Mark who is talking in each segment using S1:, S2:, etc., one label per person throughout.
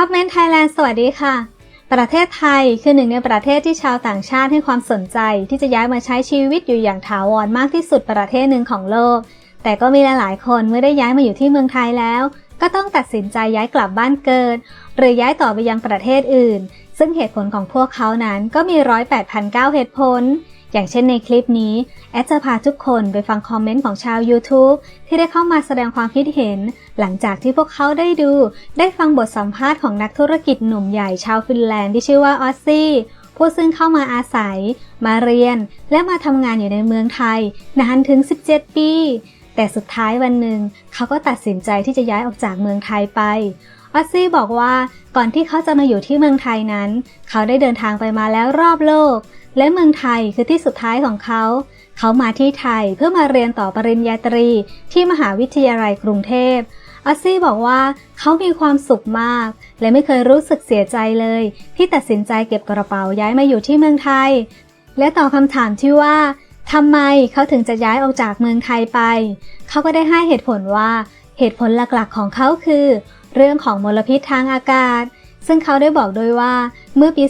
S1: ท็อปเมนไทยแลนด์สวัสดีค่ะ ประเทศไทยคือหนึ่งในประเทศที่ชาวต่างชาติให้ความสนใจ ที่จะย้ายมาใช้ชีวิตอยู่อย่างถาวรมากที่สุดประเทศหนึ่งของโลก แต่ก็มีหลายๆ คนเมื่อได้ย้ายมาอยู่ที่เมืองไทยแล้ว ก็ต้องตัดสินใจย้ายกลับบ้านเกิด หรือย้ายต่อไปยังประเทศอื่น ซึ่งเหตุผลของพวกเขานั้นก็มีร้อยแปดพันเก้าเหตุผล อย่างเช่นในคลิปนี้ แอดจะพาทุกคนไปฟังคอมเมนต์ของชาว YouTube ที่ได้เข้ามาแสดงความคิดเห็น หลังจากที่พวกเขาได้ดู ได้ฟังบทสัมภาษณ์ของนักธุรกิจหนุ่มใหญ่ชาวฟินแลนด์ที่ชื่อว่าออซซี่ผู้ซึ่งเข้ามาอาศัย มาเรียน และมาทำงานอยู่ในเมืองไทย นานถึง 17 ปี แต่สุดท้ายวันหนึ่ง เขาก็ตัดสินใจที่จะย้ายออกจากเมืองไทยไปออซซี่บอกว่าก่อนที่เขาจะมาอยู่ที่เมืองไทยนั้น เขาได้เดินทางไปมาแล้วรอบโลก และเมืองไทยคือที่สุดท้ายของเขา เขามาที่ไทยเพื่อมาเรียนต่อปริญญาตรีที่มหาวิทยาลัยกรุงเทพออซซี่บอกว่าเขามีความสุขมาก และไม่เคยรู้สึกเสียใจเลย ที่ตัดสินใจเก็บกระเป๋าย้ายมาอยู่ที่เมืองไทย และตอบคำถามที่ว่าทำไมเขาถึงจะย้ายออกจากเมืองไทยไป เขาก็ได้ให้เหตุผลว่าเหตุผลหลักๆของเขาคือ เรื่องของมลพิษทางอากาศ ซึ่งเขาได้บอกโดยว่าเมื่อปี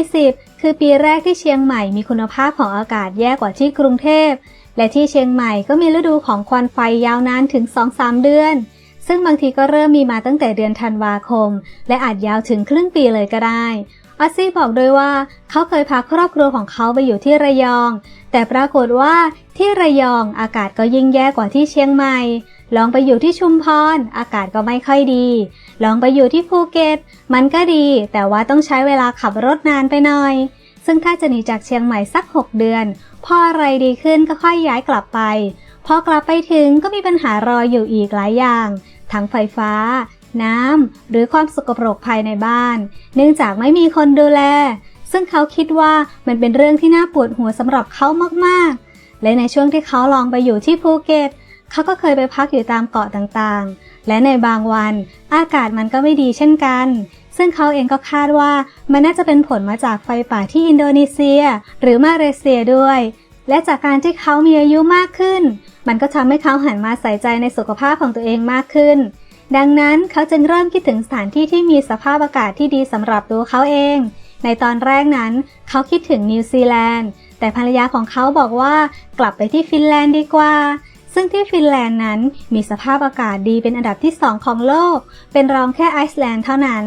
S1: 2020 คือปีแรกที่เชียงใหม่มีคุณภาพของอากาศแย่กว่าที่กรุงเทพ และที่เชียงใหม่ก็มีฤดูของควันไฟยาวนานถึง 2-3 เดือน ซึ่งบางทีก็เริ่มมีมาตั้งแต่เดือนธันวาคม และอาจยาวถึงครึ่งปีเลยก็ได้ออซซี่บอกด้วยว่าเขาเคยพาครอบครัวของเขาไปอยู่ที่ระยอง แต่ปรากฏว่าที่ระยองอากาศก็ยิ่งแย่กว่าที่เชียงใหม่ ลองไปอยู่ที่ชุมพร อากาศก็ไม่ค่อยดี ลองไปอยู่ที่ภูเก็ต มันก็ดี แต่ว่าต้องใช้เวลาขับรถนานไปหน่อย ซึ่งถ้าจะหนีจากเชียงใหม่สัก 6 เดือน พออะไรดีขึ้นก็ค่อยย้ายกลับไป พอกลับไปถึงก็มีปัญหารออยู่อีกหลายอย่าง ทั้งไฟฟ้า น้ำ หรือความสกปรกภายในบ้าน เนื่องจากไม่มีคนดูแล ซึ่งเขาคิดว่ามันเป็นเรื่องที่น่าปวดหัวสำหรับเขามากๆ และในช่วงที่เขาลองไปอยู่ที่ภูเก็ต เขาก็เคยไปพักอยู่ตามเกาะต่างๆ และในบางวันอากาศมันก็ไม่ดีเช่นกัน ซึ่งเขาเองก็คาดว่ามันน่าจะเป็นผลมาจากไฟป่าที่อินโดนีเซีย หรือมาเลเซียด้วย และจากการที่เขามีอายุมากขึ้น มันก็ทำให้เขาหันมาใส่ใจในสุขภาพของตัวเองมากขึ้น ดังนั้นเขาจึงเริ่มคิดถึงสถานที่ที่มีสภาพอากาศที่ดีสำหรับตัวเขาเอง ในตอนแรกนั้นเขาคิดถึงนิวซีแลนด์แต่ภรรยาของเขาบอกว่ากลับไปที่ฟินแลนด์ดีกว่า ซึ่งที่ฟินแลนด์นั้นมีสภาพอากาศดีเป็นอันดับที่ 2 ของโลก เป็นรองแค่ไอซ์แลนด์เท่านั้น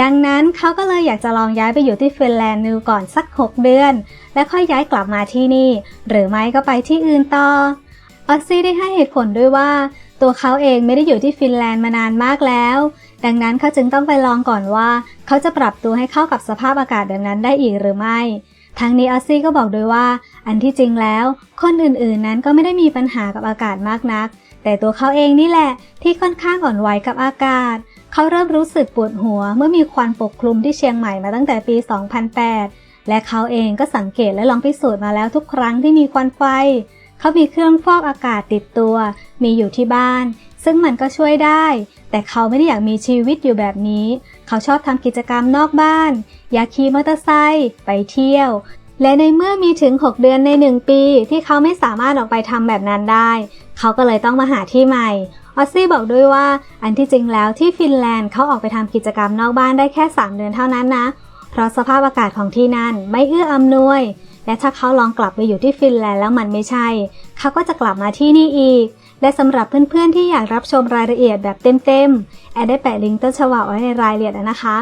S1: ดังนั้นเขาก็เลยอยากจะลองย้ายไปอยู่ที่ฟินแลนด์ดูก่อนสัก 6 เดือน และค่อยย้ายกลับมาที่นี่ หรือไม่ก็ไปที่อื่นต่อ ออซซี่ได้ให้เหตุผลด้วยว่า ตัวเขาเองไม่ได้อยู่ที่ฟินแลนด์มานานมากแล้ว ดังนั้นเขาจึงต้องไปลองก่อนว่า เขาจะปรับตัวให้เข้ากับสภาพอากาศแบบนั้นได้อีกหรือไม่ทั้งนี้ออซซี่ก็บอกด้วยว่า อันที่จริงแล้ว คนอื่นๆนั้นก็ไม่ได้มีปัญหากับอากาศมากนัก แต่ตัวเขาเองนี่แหละที่ค่อนข้างอ่อนไหวกับอากาศ เขาเริ่มรู้สึกปวดหัวเมื่อมีควันปกคลุมที่เชียงใหม่มาตั้งแต่ปี 2008 และเขาเองก็สังเกตและลองพิสูจน์มาแล้วทุกครั้งที่มีควันไฟ เขามีเครื่องฟอกอากาศติดตัว มีอยู่ที่บ้าน ซึ่งมันก็ช่วยได้ แต่เขาไม่ได้อยากมีชีวิตอยู่แบบนี้ เขาชอบทำกิจกรรมนอกบ้าน อยากขี่มอเตอร์ไซค์ไปเที่ยว และในเมื่อมีถึง 6 เดือนใน 1 ปีที่เขาไม่สามารถออกไปทำแบบนั้นได้ เขาก็เลยต้องมาหาที่ใหม่ ออซซี่บอกด้วยว่า อันที่จริงแล้วที่ฟินแลนด์เขาออกไปทำกิจกรรมนอกบ้านได้แค่ 3 เดือนเท่านั้นนะ เพราะสภาพอากาศของที่นั่นไม่เอื้ออำนวย และถ้าเขาลองกลับไปอยู่ที่ฟินแลนด์แล้วมันไม่ใช่ เขาก็จะกลับมาที่นี่อีก และสำหรับเพื่อนๆที่อยากรับชมรายละเอียดแบบเต็มๆแอดได้แปะลิงก์ต้นฉบับไว้ในรายละเอียดนะคะ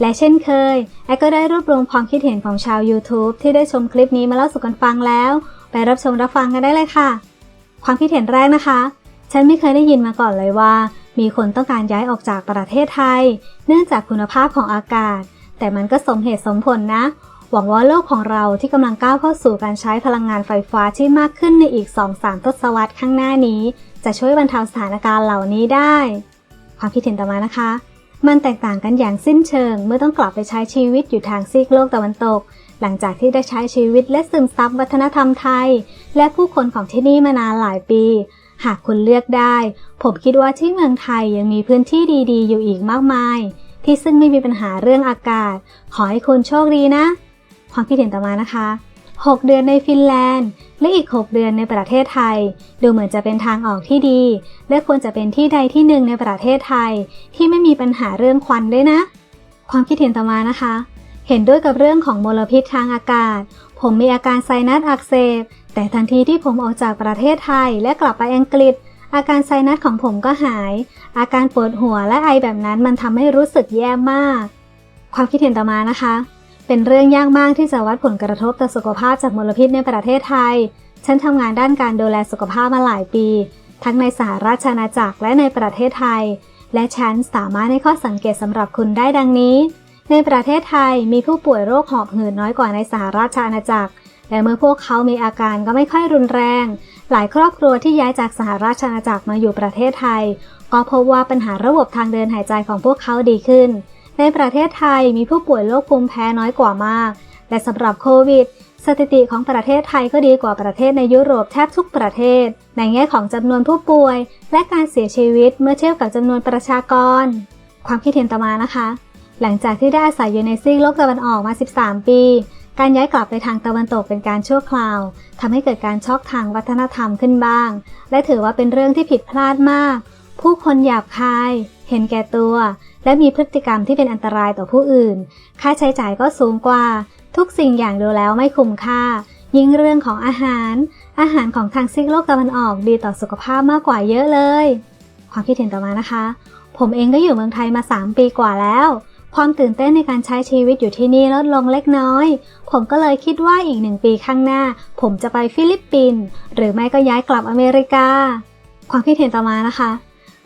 S1: และเช่นเคย แอดก็ได้รวบรวมความคิดเห็นของชาว YouTube ที่ได้ชมคลิปนี้มาเล่าสู่กันฟังแล้ว ไปรับชมรับฟังกันได้เลยค่ะ ความคิดเห็นแรกนะคะ ฉันไม่เคยได้ยินมาก่อนเลยว่า มีคนต้องการย้ายออกจากประเทศไทย เนื่องจากคุณภาพของอากาศ แต่มันก็สมเหตุสมผลนะ หวังว่าโลกของเราที่กำลังก้าวเข้าสู่การใช้พลังงานไฟฟ้าที่มากขึ้นในอีก 2-3 ทศวรรษข้างหน้านี้ จะช่วยบรรเทาสถานการณ์เหล่านี้ได้ ความคิดเห็นต่อมานะคะ มันแตกต่างกันอย่างสิ้นเชิง เมื่อต้องกลับไปใช้ชีวิตอยู่ทางซีกโลกตะวันตก หลังจากที่ได้ใช้ชีวิตและซึมซับวัฒนธรรมไทย และผู้คนของที่นี่มานานหลายปี หากคุณเลือกได้ ผมคิดว่าที่เมืองไทยยังมีพื้นที่ดีๆ อยู่อีกมากมาย ที่ซึ่งไม่มีปัญหาเรื่องอากาศ ขอให้คุณโชคดีนะ ความคิดเห็นต่อมานะคะ 6 เดือนในฟินแลนด์ และอีก 6 เดือนในประเทศไทย ดูเหมือนจะเป็นทางออกที่ดี และควรจะเป็นที่ใดที่หนึ่งในประเทศไทย ที่ไม่มีปัญหาเรื่องควันด้วยนะ ความคิดเห็นต่อมานะคะ เห็นด้วยกับเรื่องของมลพิษทางอากาศ ผมมีอาการไซนัสอักเสบแต่ทันทีที่ผมออกจากประเทศไทยและกลับไปอังกฤษ อาการไซนัสของผมก็หาย อาการปวดหัวและไอแบบนั้นมันทำให้รู้สึกแย่มาก ความคิดเห็นต่อมานะคะ เป็นเรื่องยากมากที่จะวัดผลกระทบต่อสุขภาพจากมลพิษในประเทศไทย ฉันทำงานด้านการดูแลสุขภาพมาหลายปี ทั้งในสหราชอาณาจักรและในประเทศไทย และฉันสามารถให้ข้อสังเกตสำหรับคุณได้ดังนี้ ในประเทศไทยมีผู้ป่วยโรคหอบหืดน้อยกว่าในสหราชอาณาจักร และเมื่อพวกเขามีอาการก็ไม่ค่อยรุนแรง หลายครอบครัวที่ย้ายจากสหราชอาณาจักรมาอยู่ประเทศไทย ก็พบว่าปัญหาระบบทางเดินหายใจของพวกเขาดีขึ้น ในประเทศไทยมีผู้ป่วยโรคภูมิแพ้น้อยกว่ามาก และสำหรับโควิด สถิติของประเทศไทยก็ดีกว่าประเทศในยุโรปแทบทุกประเทศ ในแง่ของจำนวนผู้ป่วย และการเสียชีวิตเมื่อเทียบกับจำนวนประชากร ความคิดเห็นต่อมานะคะ หลังจากที่ได้อาศัยอยู่ในซีกโลกตะวันออกมา 13 ปีการย้ายกลับไปทางตะวันตกเป็นการชั่วคราวทำให้เกิดการช็อกทางวัฒนธรรมขึ้นบ้าง และถือว่าเป็นเรื่องที่ผิดพลาดมาก ผู้คนหยาบคาย เห็นแก่ตัว และมีพฤติกรรมที่เป็นอันตรายต่อผู้อื่น ค่าใช้จ่ายก็สูงกว่า ทุกสิ่งอย่างดูแล้วไม่คุ้มค่า ยิ่งเรื่องของอาหาร อาหารของทางซีกโลกตะวันออกดีต่อสุขภาพมากกว่าเยอะเลย ความคิดเห็นต่อมานะคะ ผมเองก็อยู่เมืองไทยมา 3 ปีกว่าแล้วความตื่นเต้นในการใช้ชีวิตอยู่ที่นี่ลดลงเล็กน้อย ผมก็เลยคิดว่าอีกหนึ่งปีข้างหน้า ผมจะไปฟิลิปปินส์หรือไม่ก็ย้ายกลับอเมริกา ความคิดเห็นต่อมานะคะ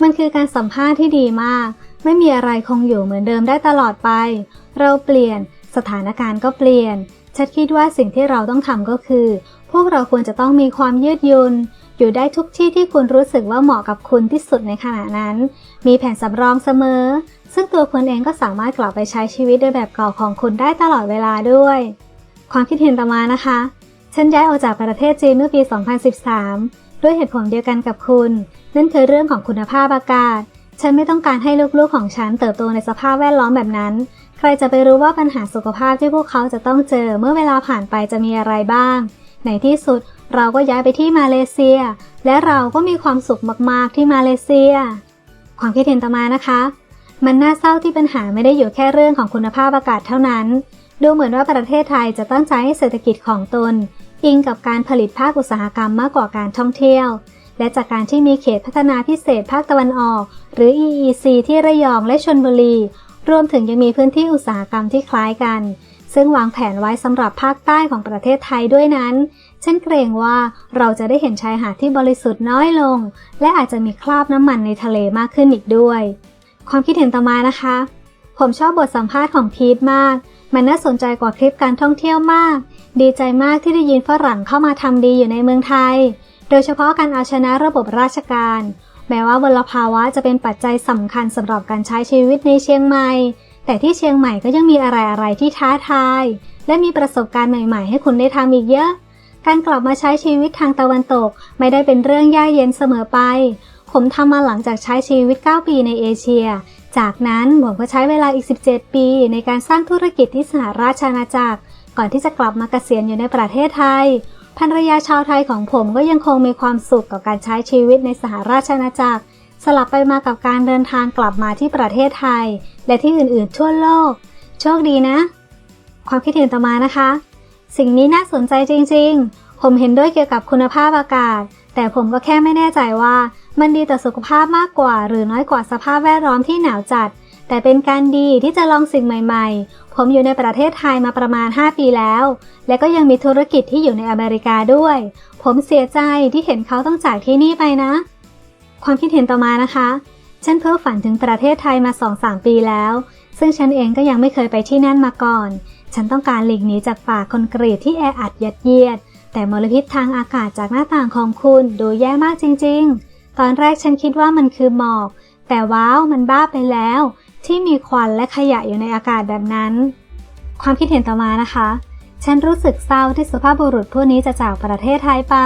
S1: มันคือการสัมภาษณ์ที่ดีมาก ไม่มีอะไรคงอยู่เหมือนเดิมได้ตลอดไป เราเปลี่ยน สถานการณ์ก็เปลี่ยน ฉันคิดว่าสิ่งที่เราต้องทำก็คือ พวกเราควรจะต้องมีความยืดหยุนอยู่ได้ทุกที่ที่คุณรู้สึกว่าเหมาะกับคุณที่สุดในขณะนั้น มีแผนสำรองเสมอ ซึ่งตัวคุณเองก็สามารถกลับไปใช้ชีวิตในแบบเก่าของคุณได้ตลอดเวลาด้วย ความคิดเห็นต่อมานะคะ ฉันย้ายออกจากประเทศจีนเมื่อปี 2013 ด้วยเหตุผลเดียวกันกับคุณ นั่นคือเรื่องของคุณภาพอากาศ ฉันไม่ต้องการให้ลูกๆของฉันเติบโตในสภาพแวดล้อมแบบนั้น ใครจะไปรู้ว่าปัญหาสุขภาพที่พวกเขาจะต้องเจอเมื่อเวลาผ่านไปจะมีอะไรบ้าง ในที่สุดเราก็ย้ายไปที่มาเลเซีย และเราก็มีความสุขมากๆที่มาเลเซีย ความคิดเห็นต่อมานะคะ มันน่าเศร้าที่ปัญหาไม่ได้อยู่แค่เรื่องของคุณภาพอากาศเท่านั้น ดูเหมือนว่าประเทศไทยจะตั้งใจให้เศรษฐกิจของตน อิงกับการผลิตภาคอุตสาหกรรมมากกว่าการท่องเที่ยว และจากการที่มีเขตพัฒนาพิเศษภาคตะวันออก หรือ EEC ที่ระยองและชนบุรี รวมถึงยังมีพื้นที่อุตสาหกรรมที่คล้ายกัน ซึ่งวางแผนไว้สำหรับภาคใต้ของประเทศไทยด้วยนั้นฉันเกรงว่าเราจะได้เห็นชายหาดที่บริสุทธิ์น้อยลง และอาจจะมีคราบน้ำมันในทะเลมากขึ้นอีกด้วย ความคิดเห็นต่อมานะคะ ผมชอบบทสัมภาษณ์ของพีทมาก มันน่าสนใจกว่าคลิปการท่องเที่ยวมาก ดีใจมากที่ได้ยินฝรั่งเข้ามาทำดีอยู่ในเมืองไทย โดยเฉพาะการเอาชนะระบบราชการ แม้ว่ามลภาวะจะเป็นปัจจัยสำคัญสำหรับการใช้ชีวิตในเชียงใหม่ แต่ที่เชียงใหม่ก็ยังมีอะไรๆที่ท้าทาย และมีประสบการณ์ใหม่ๆ ให้คุณได้ทำอีกเยอะ การกลับมาใช้ชีวิตทางตะวันตก ไม่ได้เป็นเรื่องยากเย็นเสมอไป ผมทำมาหลังจากใช้ชีวิต 9 ปีในเอเชีย จากนั้นผมก็ใช้เวลาอีก 17 ปี ในการสร้างธุรกิจที่สหราชอาณาจักร ก่อนที่จะกลับมาเกษียณอยู่ในประเทศไทยภรรยาชาวไทยของผมก็ยังคงมีความสุขกับการใช้ชีวิตในสหราชอาณาจักร สลับไปมากับการเดินทางกลับมาที่ประเทศไทย และที่อื่นๆทั่วโลก โชคดีนะ ความคิดเห็นต่อมานะคะ สิ่งนี้น่าสนใจจริง ๆ ผมเห็นด้วยเกี่ยวกับคุณภาพอากาศ แต่ผมก็แค่ไม่แน่ใจว่า มันดีต่อสุขภาพมากกว่า หรือน้อยกว่าสภาพแวดล้อมที่หนาวจัด แต่เป็นการดีที่จะลองสิ่งใหม่ๆ ผมอยู่ในประเทศไทยมาประมาณ 5 ปีแล้ว และก็ยังมีธุรกิจที่อยู่ในอเมริกาด้วย ผมเสียใจที่เห็นเขาต้องจากที่นี่ไปนะ ความคิดเห็นต่อมานะคะฉันเพ้อฝันถึงประเทศไทยมา2-3ปีแล้ว ซึ่งฉันเองก็ยังไม่เคยไปที่นั่นมาก่อน ฉันต้องการหลีกหนีจากป่าคอนกรีตที่แออัดยัดเยียด แต่มลพิษทางอากาศจากหน้าต่างของคุณดูแย่มากจริง ๆ ตอนแรกฉันคิดว่ามันคือหมอก แต่ว้าวมันบ้าไปแล้ว ที่มีควันและขยะอยู่ในอากาศแบบนั้น ความคิดเห็นต่อมานะคะ ฉันรู้สึกเศร้าที่สุภาพบุรุษผู้นี้จะจากประเทศไทยไป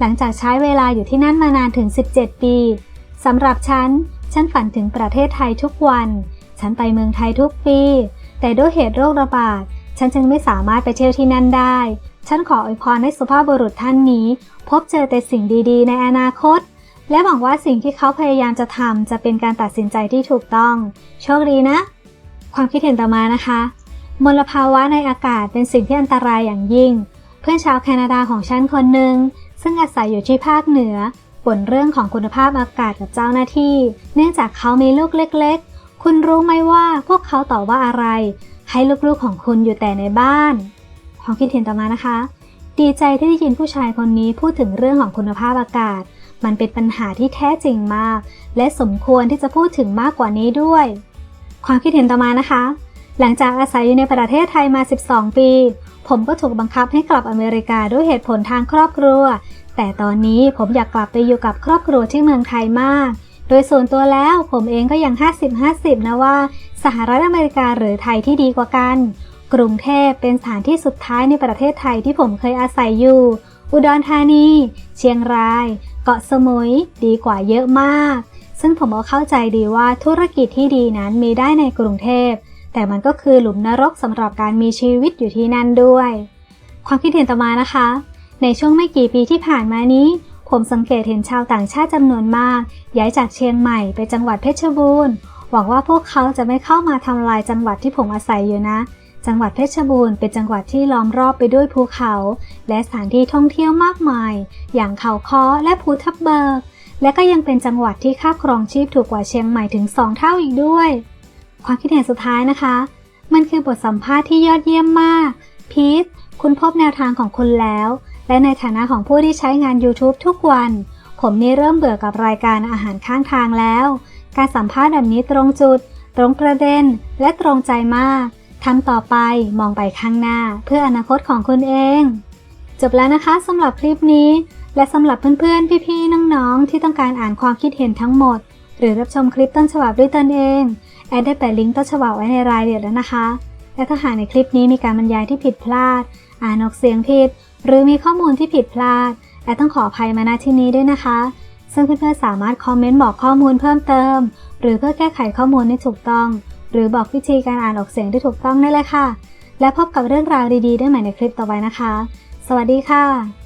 S1: หลังจากใช้เวลาอยู่ที่นั่นมานานถึง 17 ปีสำหรับฉัน ฉันฝันถึงประเทศไทยทุกวัน ฉันไปเมืองไทยทุกปี แต่ด้วยเหตุโรคระบาด ฉันจึงไม่สามารถไปเที่ยวที่นั่นได้ ฉันขออวยพรให้สุภาพบุรุษท่านนี้ พบเจอแต่สิ่งดีๆ ในอนาคต และหวังว่าสิ่งที่เขาพยายามจะทำจะเป็นการตัดสินใจที่ถูกต้อง โชคดีนะ ความคิดเห็นต่อมานะคะ มลภาวะในอากาศเป็นสิ่งที่อันตรายอย่างยิ่ง เพื่อนชาวแคนาดาของฉันคนหนึ่งซึ่งอาศัยอยู่ที่ภาคเหนือบ่นเรื่องของคุณภาพอากาศกับเจ้าหน้าที่ เนื่องจากเขามีลูกเล็ก ๆ คุณรู้ไหมว่าพวกเขาตอบว่าอะไร ให้ลูกๆของคุณอยู่แต่ในบ้าน ความคิดเห็นต่อมานะคะ ดีใจที่ได้ยินผู้ชายคนนี้พูดถึงเรื่องของคุณภาพอากาศ มันเป็นปัญหาที่แท้จริงมาก และสมควรที่จะพูดถึงมากกว่านี้ด้วย ความคิดเห็นต่อมานะคะ หลังจากอาศัยอยู่ในประเทศไทยมา 12 ปี ผมก็ถูกบังคับให้กลับอเมริกาด้วยเหตุผลทางครอบครัว แต่ตอนนี้ผมอยากกลับไปอยู่กับครอบครัวที่เมืองไทยมาก โดยส่วนตัวแล้วผมเองก็ยัง 50-50 นะว่า สหรัฐอเมริกาหรือไทยที่ดีกว่ากันกรุงเทพเป็นสถานที่สุดท้ายในประเทศไทยที่ผมเคยอาศัยอยู่ อุดรธานี เชียงราย เกาะสมุยดีกว่าเยอะมาก ซึ่งผมก็เข้าใจดีว่าธุรกิจที่ดีนั้นมีได้ในกรุงเทพ แต่มันก็คือหลุมนรกสำหรับการมีชีวิตอยู่ที่นั่นด้วย ความคิดเห็นต่อมานะคะ ในช่วงไม่กี่ปีที่ผ่านมานี้ ผมสังเกตเห็นชาวต่างชาติจำนวนมาก ย้ายจากเชียงใหม่ไปจังหวัดเพชรบูรณ์ หวังว่าพวกเขาจะไม่เข้ามาทำลายจังหวัดที่ผมอาศัยอยู่นะ จังหวัดเพชรบูรณ์เป็นจังหวัดที่ล้อมรอบไปด้วยภูเขา และสถานที่ท่องเที่ยวมากมาย อย่างเขาค้อและภูทับเบิก และก็ยังเป็นจังหวัดที่ค่าครองชีพถูกกว่าเชียงใหม่ถึง 2 เท่าอีกด้วย ความคิดเห็นสุดท้ายนะคะ มันคือบทสัมภาษณ์ที่ยอดเยี่ยมมาก พีทคุณพบแนวทางของคุณแล้ว และในฐานะของผู้ที่ใช้งาน YouTube ทุกวัน ผมนี่เริ่มเบื่อกับรายการอาหารข้างทางแล้ว การสัมภาษณ์แบบนี้ตรงจุด ตรงประเด็น และตรงใจมาก ทำต่อไปมองไปข้างหน้าเพื่ออนาคตของคุณเอง จบแล้วนะคะสำหรับคลิปนี้ และสำหรับเพื่อนๆ พี่ๆ น้องๆ ที่ต้องการอ่านความคิดเห็นทั้งหมด หรือรับชมคลิปต้นฉบับด้วยตนเอง แอดได้แปะลิงก์ต้นฉบับไว้ในรายละเอียดแล้วนะคะ และถ้าหากในคลิปนี้มีการบรรยายที่ผิดพลาด อ่านออกเสียงผิด หรือมีข้อมูลที่ผิดพลาดแอดต้องขออภัยมาณที่นี้ด้วยนะคะ ซึ่งเพื่อนๆ สามารถคอมเมนต์บอกข้อมูลเพิ่มเติม หรือเพื่อแก้ไขข้อมูลให้ถูกต้อง หรือบอกวิธีการอ่านออกเสียงที่ถูกต้องได้เลยค่ะ และพบกับเรื่องราวดีๆ ได้ใหม่ในคลิปต่อไปนะคะ สวัสดีค่ะ